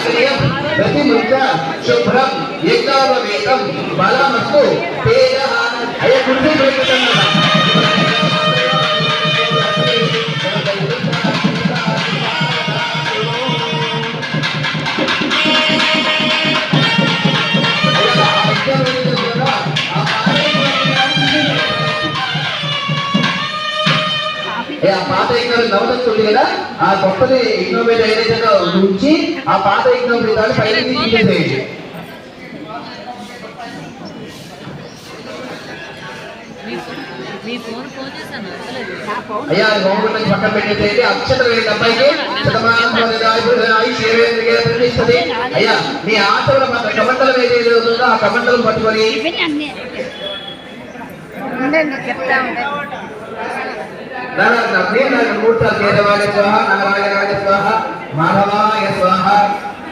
आश्रयं प्रतिमुद्रा बलमस्तु तेजः अयं ఆ పాత యజ్ఞం నవదత్తు ఉంది కదా ఆ గొప్పది ఇగ్నోబేట్ ఏదైతే ఉంచి ఆ పాత ఇగ్నోబేట్ దాన్ని పైకి తీసేసేయండి అయ్యా గోగుల నుంచి పక్కన పెట్టేసేయండి. అక్షతలు అబ్బాయికి. అయ్యా మీ ఆటలో మాత్రం కమండలం ఏదైతే ఉందో ఆ కమండలం పట్టుకొని ఉండండి చెప్తా ఉండండి. నారాయణాయ స్వాహ మాధవాయ స్వాహ.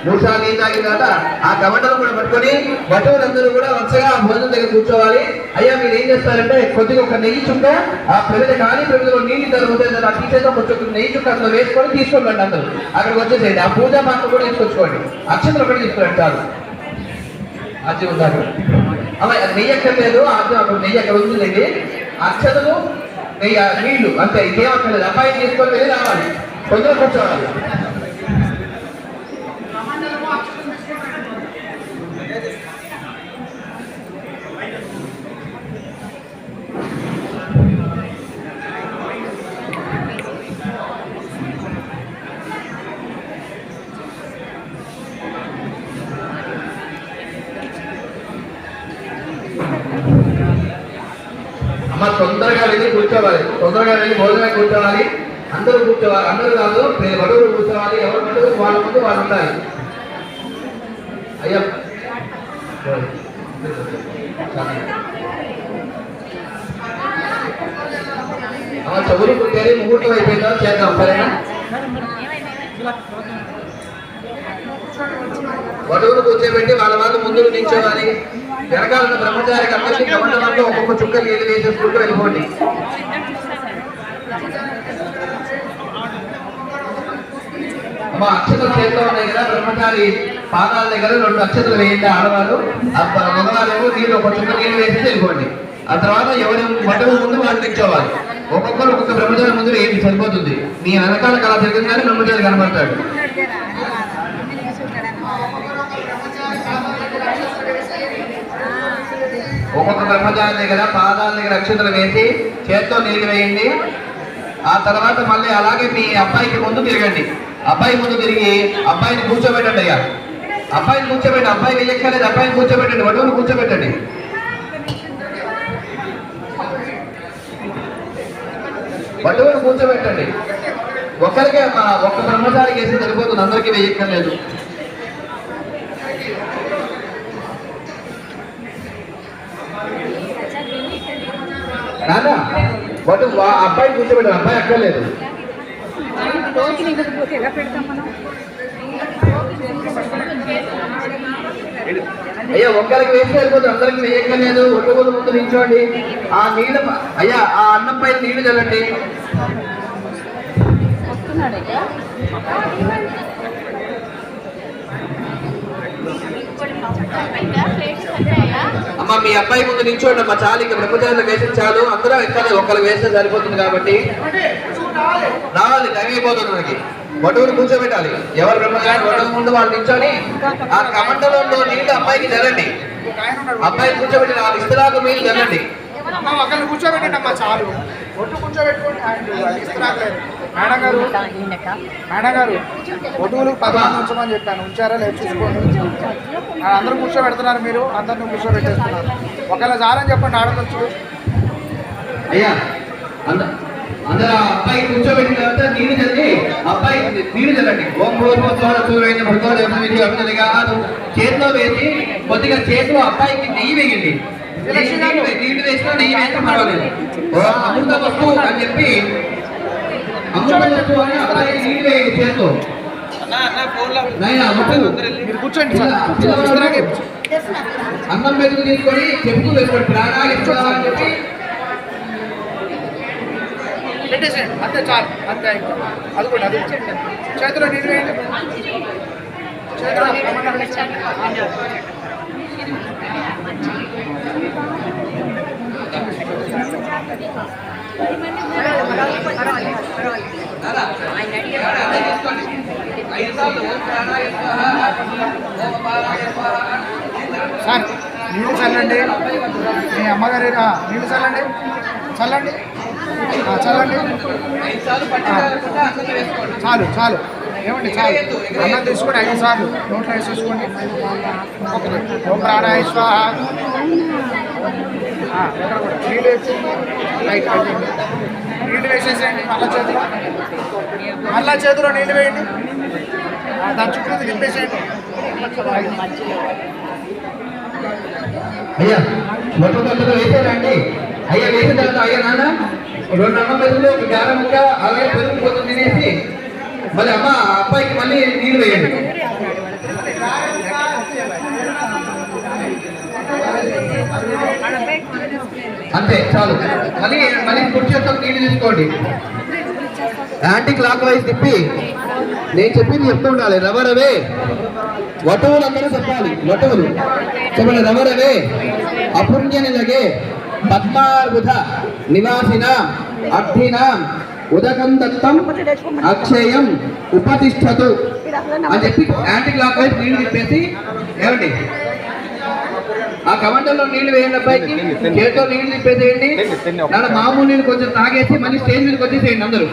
మూడు సార్లు నీళ్ళు తాగిన తర్వాత ఆ కమండలం కూడా పట్టుకొని భటువులందరూ కూడా వరుసగా భోజనం దగ్గర కూర్చోవాలి. అయ్యా మీరు ఏం చేస్తారంటే కొద్దిగా ఒక నెయ్యి చుక్క ఆ ప్రమిద కానీ ప్రమిదలో నీళ్ళు తరుగుతుంది ఆ టీచర్తో కొంచెం నెయ్యి చుక్క అందులో వేసుకొని తీసుకోండి అందరూ. అక్కడికి వచ్చేసేయండి. ఆ పూజా పాత్ర కూడా తీసుకొచ్చుకోండి. అక్షతలు ఒకటి తీసుకురంటారు చాలు. అది ఉండాలి. అమ్మ నెయ్యి నెయ్యి ఎక్కర్లేదు. అది అక్కడ నెయ్యి అక్కడ ఉంటుందండి అక్షతలు నీళ్ళు అంతే ఇంకేం అక్కర్లేదు తీసుకొని రావాలి. కొంచెం కూర్చోవాలి అమ్మ తొందరగా వెళ్ళి కూర్చోవాలి. తొందరగా వెళ్ళి భోజనం కూర్చోవాలి. అందరూ కూర్చోవాలి. అందరూ కాదు మీరు బడుగులు కూర్చోవాలి. ఎవరు ముందు వాళ్ళ ముందు వాళ్ళు ఉండాలి. అయ్యా. అమ్మ చెవులు ముహూర్తం అయిపోయిందో? చేద్దాం. సరేనా? వధువును కూర్చోబెట్టి వాళ్ళ వాళ్ళు ముందు నిల్చోవాలి. వెనకాలన్న బ్రహ్మచారికి అందరికీ కమండలంలో ఒక్కొక్క చుక్క నీళ్ళు వేసేసుకుంటూ వెళ్ళిపోండి. అమ్మా అక్షతలు చేతిలో ఉన్నాయి కదా బ్రహ్మచారి పాదాల దగ్గర రెండు అక్షతలు వేయండి ఆడవాళ్ళు. ఆ ప- నీళ్ళు ఒక చుక్క నీళ్ళు వేసి వెళ్ళిపోండి. ఆ తర్వాత ఎవరి వధువు ముందు వాళ్ళు నిల్చోవాలి. ఒక్కొక్కరు ఒక్కొక్క బ్రహ్మచారి ముందు ఏంటి సరిపోతుంది. మీ వెనకాల కళ జరిగిందని బ్రహ్మచారి కనబడతాడు ఒక్కొక్క బ్రహ్మచారి దగ్గర పాదాల దగ్గర అక్షతలు వేసి చేత్తో నీళ్ళు వేయండి. ఆ తర్వాత మళ్ళీ అలాగే మీ అబ్బాయికి ముందు తిరగండి. అబ్బాయి ముందు తిరిగి అబ్బాయిని కూర్చోబెట్టండి అయ్యా. అబ్బాయిని కూర్చోబెట్టి అబ్బాయి వెయ్యక్కర్లేదు అబ్బాయిని కూర్చోబెట్టండి వటువుని కూర్చోబెట్టండి. వటువుని కూర్చోబెట్టండి. ఒక్కరికే ఒక్క బ్రహ్మచారి వేసి సరిపోతుంది అందరికీ వెయ్యక్కర్లేదు నాన్న బట్ వా- అబ్బాయి కూర్చోబెట్టారు అబ్బాయి అక్కర్లేదు. అయ్యా ఒక్కరికి వేసి వెళ్ళిపోతుంది అందరికి వేయక్కర్లేదు. ఒక్కరు ముందు నిల్చోండి. ఆ నీళ్ళ అయ్యా ఆ అన్నం పైన నీళ్ళు చల్లండి. వస్తున్నాడు ఇక. అమ్మ మీ అబ్బాయి ముందు నిల్చోండి అమ్మ. చాలు ఇక బ్రహ్మచారులు వేసిన చాలు. అందరూ ఎక్కలేదు ఒక్కరు వేస్తే సరిపోతుంది కాబట్టి. రావాలి టైం అయిపోతుంది మనకి. వటువుని కూర్చోబెట్టాలి. ఎవరు బ్రహ్మచారి వటువు ముందు వాళ్ళు నిల్చొని ఆ కమండలంలో నీళ్ళు అబ్బాయికి జరండి అబ్బాయి కూర్చోబెట్టి ఆ ఇస్తరాకు మీరు జరండి ఒకరిని కూర్చోబెట్టండి అమ్మా చాలు. ఒట్టు కూర్చోబెట్టుకోండి. మేడం గారు మేడం గారు ఒటువులు పదహారు ఉంచమని చెప్పాను ఉంచారా లేదు చూసుకోండి అందరూ కూర్చోబెడుతున్నారు మీరు అందరిని కూర్చోబెట్టేస్తున్నారు ఒకవేళ చాలని చెప్పండి ఆడవచ్చు అయ్యా అంద అందరూ ఆ అబ్బాయి కూర్చోబెట్టిన తర్వాత నీళ్ళు చల్లి అబ్బాయి నీళ్ళు చల్లండి ఓం దేవమితి అభినదిగా చేతిలో వేసి కొద్దిగా చేతిలో అబ్బాయికి నెయ్యి వేయండి నీళ్ళు వేసినా నెయ్యి వేసినా పర్వాలేదు ఓ అమృత వస్తువు అని చెప్పి కూర్చోండి అన్నం మెతుకు తీసుకొని చెప్పుకు వేసుకోండి ప్రాణాలు ఇస్తున్నా చెప్పి పెట్టేసేయండి అంతే చాలు అంతే అది కూడా అది చేతిలో నీళ్ళు వేయండి చేతులు కమండలం వేసి. సార్ నీళ్ళు చల్లండి. మీ అమ్మగారి నీళ్ళు చల్లండి. చల్లండి. చల్లండి. చాలు చాలు. ఏమండి చాలు. అన్నం తీసుకోండి ఐదు సార్లు నోట్లో వేసేసుకోండి. ఓ ఓం ప్రాణాయ స్వాహ. నీళ్ళు వేసి నీళ్ళు వేసేసేయండి మళ్ళా చేతిలో. మళ్ళా చేతిలో నీళ్ళు వేయండి. దాని చుట్టూ తిప్పేసేయండి. అయ్యా మొట్టమొదటిగా వేసారండి అయ్యా వేసిన తర్వాత అయ్యా నాన్న రెండు అమ్మ మెదలు ఒక గారం ముక్క అలాగే పెరుగు కొంచెం తినేసి మళ్ళీ అమ్మ అబ్బాయికి మళ్ళీ నీళ్ళు వేయండి. అంతే చాలు. మళ్ళీ మళ్ళీ కుర్చీ కుర్చీతో నీళ్ళు తీసుకోండి. యాంటీ క్లాక్ వైజ్ తిప్పి నేను చెప్పింది చెప్తూ ఉండాలి. రవ రవే వటువులు అందరూ చెప్పాలి వటువులు. చెప్పండి రవరవే అపుణ్యనిలగే పద్మార్బుధ నివాసిన అర్థిన ఉదకం దత్తం అక్షయం ఉపతిష్టతు. అని చెప్పి యాంటీ క్లాక్ వైజ్ నీళ్ళు తిప్పేసి ఏమండి? ఆ కమండలో నీళ్ళు వేయండి అబ్బాయికి చేతితో నీళ్ళు తిప్పేసేయండి. నాన్న మామూలు నీళ్ళు కొంచెం తాగేసి మళ్ళీ స్టేజ్ మీదకి వచ్చేసేయండి అందరూ.